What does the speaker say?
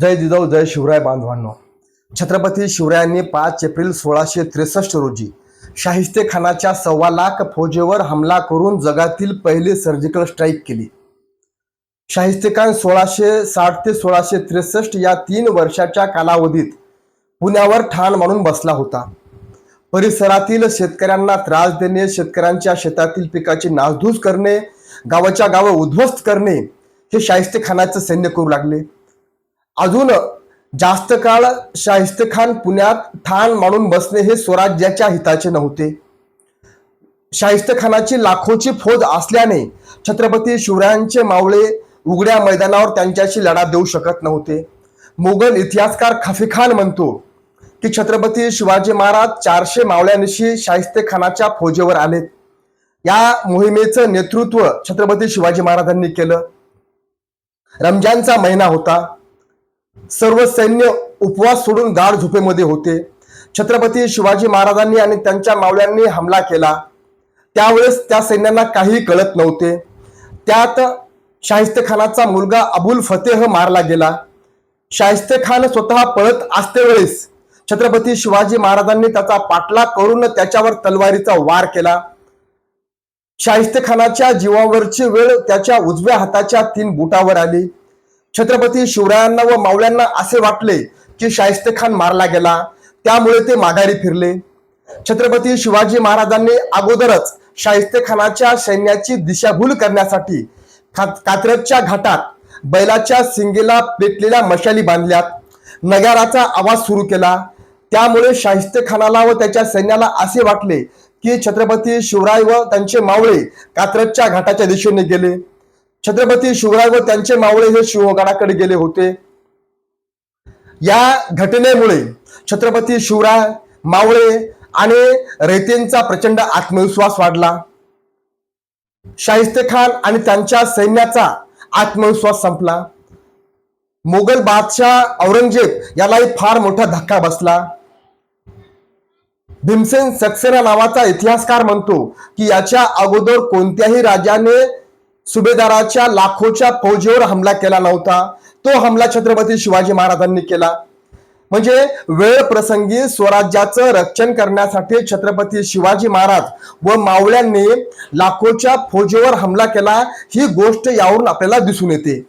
जय जिजाऊ जय शिवराय बांधवांनो. छत्रपती शिवरायांनी पाच एप्रिल सोळाशे त्रेसष्ट रोजी शाहिस्ते खानाच्या सव्वा लाख फौजेवर हमला करून जगातील पहिली सर्जिकल स्ट्राईक केली. शाहिस्ते खान सोळाशे साठ ते सोळाशे त्रेसष्ट या तीन वर्षाच्या कालावधीत पुण्यावर ठाण मानून बसला होता. परिसरातील शेतकऱ्यांना त्रास देणे शेतकऱ्यांच्या शेतातील पिकाची नासधूस करणे गावाच्या गावं उद्ध्वस्त करणे हे शाहिस्ते खानाचं सैन्य करू लागले. अजून जास्त काळ शाहिस्ते खान पुण्यात ठाण मानून बसणे हे स्वराज्याच्या हिताचे नव्हते. शाहिस्ते खानाची लाखोची फौज असल्याने छत्रपती शिवरायांचे मावळे उघड्या मैदानावर त्यांच्याशी लढा देऊ शकत नव्हते. मोगल इतिहासकार खफी खान म्हणतो की छत्रपती शिवाजी महाराज चारशे मावळ्यांशी शाहिस्ते खानाच्या फौजेवर आलेत. या मोहिमेचं नेतृत्व छत्रपती शिवाजी महाराजांनी केलं. रमजानचा महिना होता. सर्व सैन्य उपवास सोडून गाढ झोपेमध्ये होते. छत्रपती शिवाजी महाराजांनी आणि त्यांच्या मावळ्यांनी हमला केला. त्यावेळेस त्या सैन्यांना काहीही कळत नव्हते. त्यात शाहिस्ते खानाचा मुलगा अबुल फतेह मारला गेला. शाहिस्ते खान स्वतः पळत असतेवेळेस छत्रपती शिवाजी महाराजांनी त्याचा पाठलाग करून त्याच्यावर तलवारीचा वार केला. शाहिस्ते खानाच्या जीवावरची वेळ त्याच्या उजव्या हाताच्या तीन बुटावर आली. छत्रपती शिवरायांना व मावळ्यांना असे वाटले की शाहिस्ते खान मारला गेला. त्यामुळे ते माघारी फिरले. छत्रपती शिवाजी महाराजांनी अगोदरच शाहिस्ते खानाच्या सैन्याची दिशाभूल करण्यासाठी खा- कात्रजच्या घाटात बैलाच्या सिंगेला पेटलेल्या मशाली बांधल्यात. नगाराचा आवाज सुरू केला. त्यामुळे शाहिस्ते खानाला व त्याच्या सैन्याला असे वाटले की छत्रपती शिवराय व त्यांचे मावळे कात्रजच्या घाटाच्या दिशेने गेले. छत्रपती शिवराय व त्यांचे मावळे हे शिवगडाकडे गेले होते. या घटनेमुळे छत्रपती शिवराय मावळे आणि रेतेंचा प्रचंड आत्मविश्वास वाढला. शाहिस्ते खान आणि त्यांच्या सैन्याचा आत्मविश्वास संपला. मोगल बादशाह औरंगजेब यालाही फार मोठा धक्का बसला. भीमसेन सक्सेना नावाचा इतिहासकार म्हणतो की याच्या अगोदर कोणत्याही राजाने सुभेदाराच्या लाखोच्या फौजेवर हमला केला नव्हता तो हमला छत्रपती शिवाजी महाराजांनी केला. म्हणजे वेळ प्रसंगी स्वराज्याचं रक्षण करण्यासाठी छत्रपती शिवाजी महाराज व मावळ्यांनी लाखोच्या फौजेवर हमला केला ही गोष्ट यावरून आपल्याला दिसून येते.